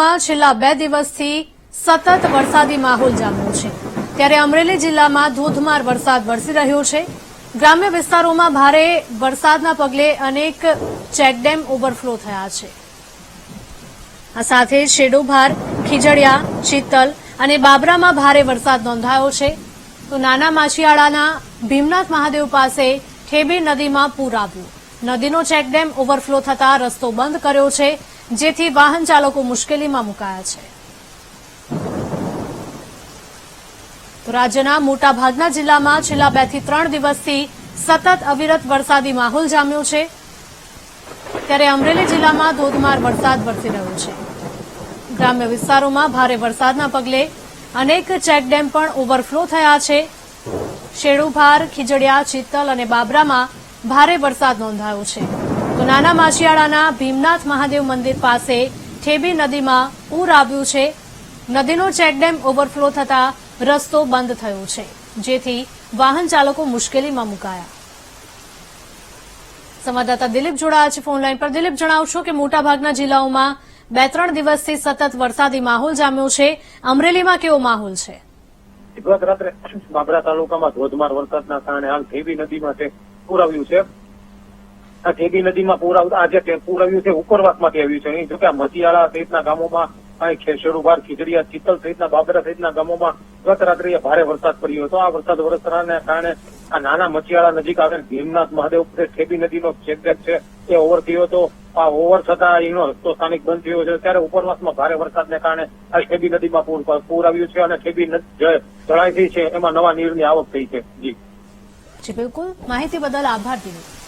જિલ્લાઓમાં છેલ્લા બે દિવસથી સતત વરસાદી માહોલ જામ્યો છે. ત્યારે અમરેલી જિલ્લામાં ધોધમાર વરસાદ વરસી રહ્યો છે. ગ્રામ્ય વિસ્તારોમાં ભારે વરસાદના પગલે અનેક ચેકડેમ ઓવરફ્લો થયા છે. આ સાથે શેડોભાર, ખીજડીયા ચિત્તલ અને બાબરામાં ભારે વરસાદ નોંધાયો છે. તો નાના માછીયાળાના ભીમનાથ મહાદેવ પાસે ઠેબી નદીમાં પૂર આવ્યું. નદીનો ચેકડેમ ઓવરફ્લો થતા રસ્તો બંધ કર્યો છે. જેથી વાહન ચાલકો મુશ્કેલીમાં મુકાયા છે. તો રાજ્યના મોટાભાગના જિલ્લામાં છેલ્લા બેથી ત્રણ દિવસથી સતત અવિરત વરસાદી માહોલ જામ્યો છે. ત્યારે અમરેલી જિલ્લામાં ધોધમાર વરસાદ વરસી રહ્યો છે. ગ્રામ્ય વિસ્તારોમાં ભારે વરસાદના પગલે અનેક ચેકડેમ પણ ઓવરફ્લો થયા છે. શેડુભાર, ખીજડીયા, ચિત્તલ અને બાબરામાં ભારે વરસાદ નોંધાયો છે. તો નાના માછીયાળાના ભીમનાથ મહાદેવ મંદિર પાસે ઠેબી નદીમાં પૂર આવ્યું છે. નદીનો ચેકડેમ ઓવરફ્લો થતા રસ્તો બંધ થયો છે, જેથી વાહન ચાલકો મુશ્કેલીમાં મુકાયા. સંવાદદાતા દિલીપ જોડાયા છે ફોનલાઈન પર. દિલીપ, જણાવશો કે મોટાભાગના જિલ્લાઓમાં બે ત્રણ દિવસથી સતત વરસાદી માહોલ જામ્યો છે. અમરેલીમાં કેવો માહોલ છે? ગત રાત્રે બાબરા તાલુકામાં ધોધમાર વરસાદના કારણે હાલ ઠેબી નદીમાં પૂર આવ્યું છે. આ ઠેબી નદીમાં પૂર આવતા આજે પૂર આવ્યું છે ઉપરવાસમાંથી આવ્યું છે, અહીં જોકે આ મતિયાળા સહિતના ગામોમાં અહીં ખેસેડુભાર ખીજડીયા, ચિત્તલ સહિતના, બાબરા સહિતના ગામોમાં ગત રાત્રે ભારે વરસાદ પડ્યો હતો. આ વરસાદ વરસવાને કારણે આ નાના મચિયાળા નજીક આવેલ ભીમનાથ મહાદેવ ઠેબી નદીનો ચેકડેક છે, એ ઓવર થયો હતો. આ ઓવર થતા એનો રસ્તો સ્થાનિક બંધ થયો છે. ત્યારે ઉપરવાસમાં ભારે વરસાદને કારણે આ ઠેબી નદીમાં પૂર પૂર આવ્યું છે અને ઠેબી જળાઈ થઈ છે, એમાં નવા નીરની આવક થઈ છે. જી. જી, બિલકુલ. માહિતી બદલ આભાર દિલીપ